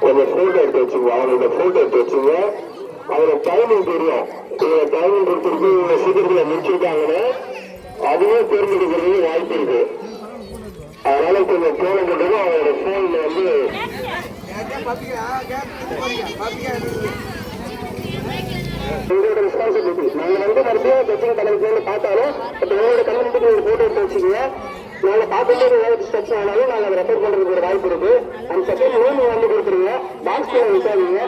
கொஞ்சம் ஃபோட்டோ எடுத்து வச்சுங்க அவங்களோட ஃபோட்டோ எடுத்து வச்சுங்க அவரோட டைமிங் தெரியும். இவங்க டைமிங் கொடுத்துருக்கு இவங்க சீக்கிரத்துல முடிச்சிருக்காங்கன்னு அதுவே தேர்ந்தெடுக்கிறதுக்கு வாய்ப்பு இருக்கு. அதனால கொஞ்சம் போன போட்டதும் அவரோட போன்ல வந்து உங்களோட ரெஸ்பான்சிபிலிட்டி நாங்க வந்து மறுபடியும் பிரச்சனை தலைவர் பார்த்தாலும் பட் உங்களோட கண்ணு ஒரு போட்டோ எடுத்து வச்சுக்கீங்க. நாங்க பார்க்கும்போது ஏதாவது டிஸ்ட்ரக்ஷன் ஆனாலும் நாங்க அதை ரெஃபர் பண்றதுக்கு ஒரு வாய்ப்பு இருக்கு. அந்த செகண்ட் லோன் வந்து கொடுத்துருங்க. பாக்ஸ் பண்ண விசாரிங்க.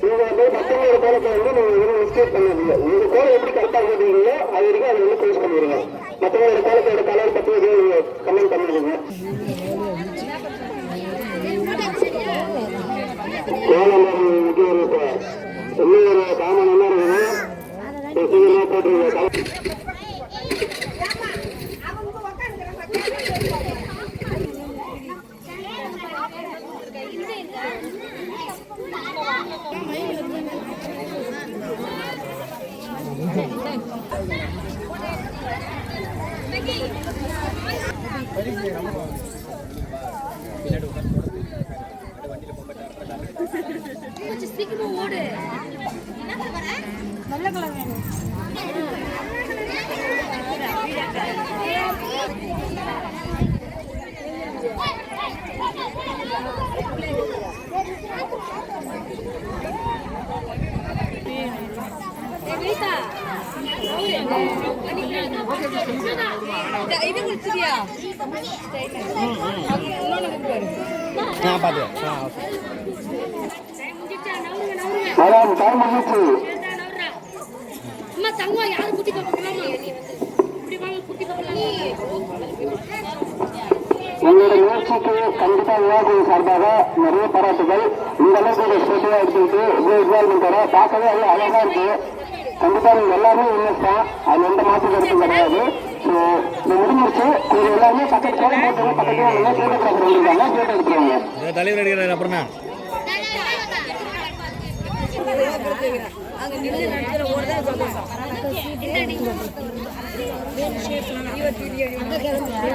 நீங்க வந்து மற்றவங்களோட கோலத்தை வந்து நீங்க எதுவும் மிஸ்டேக் பண்ணாதீங்க. உங்க கோலம் எப்படி கரெக்டா கேட்டீங்களோ அது வரைக்கும் அதை வந்து க்ளோஸ் பண்ணிடுங்க. மற்றவங்களோட கோலத்தோட கலர் பத்தி எதுவும் நீங்க கமெண்ட் பண்ணிடுங்க கோலம் வந்து ஒரு இப்ப என்ன இருக்குது சீக்கிரமா போட்டுருங்க. கொஞ்சம் சீக்கிரமா ஓடு. நல்ல கலர் வேணும். இது குடிச்சியா நான் பார்த்துக்கிறேன் மேடம் டைம் முடிஞ்சிச்சு அம்மா தங்கம் குட்டி இப்படி வாங்க குட்டி முயற்சிக்கு கண்டிப்பா விவாதம் சார்பாக நிறைய பாராட்டுகள். இந்த அளவுக்கு ஒரு ஸ்பெஷலா எடுத்துக்கிட்டு இவ்வளவு இன்வால்மெண்ட் வர பார்க்கவே அவ்வளவு அழகா இருக்கு. கண்டிப்பா நீங்க எல்லாருமே இன்வெஸ்ட் தான் அது எந்த மாற்று கருத்தும் கிடையாது. ஸோ இது முடிஞ்சிருச்சு. நீங்க எல்லாருமே பக்கத்து கோலம் போட்டு பக்கத்துல வந்து போட்டோகிராஃபர் வந்திருக்காங்க. போட்டோ எடுத்துருவாங்க தலைவர் அடிக்கிறார் அப்புறம்னா அங்க நின்று நடத்துற ஓடுதான் சந்தோஷம்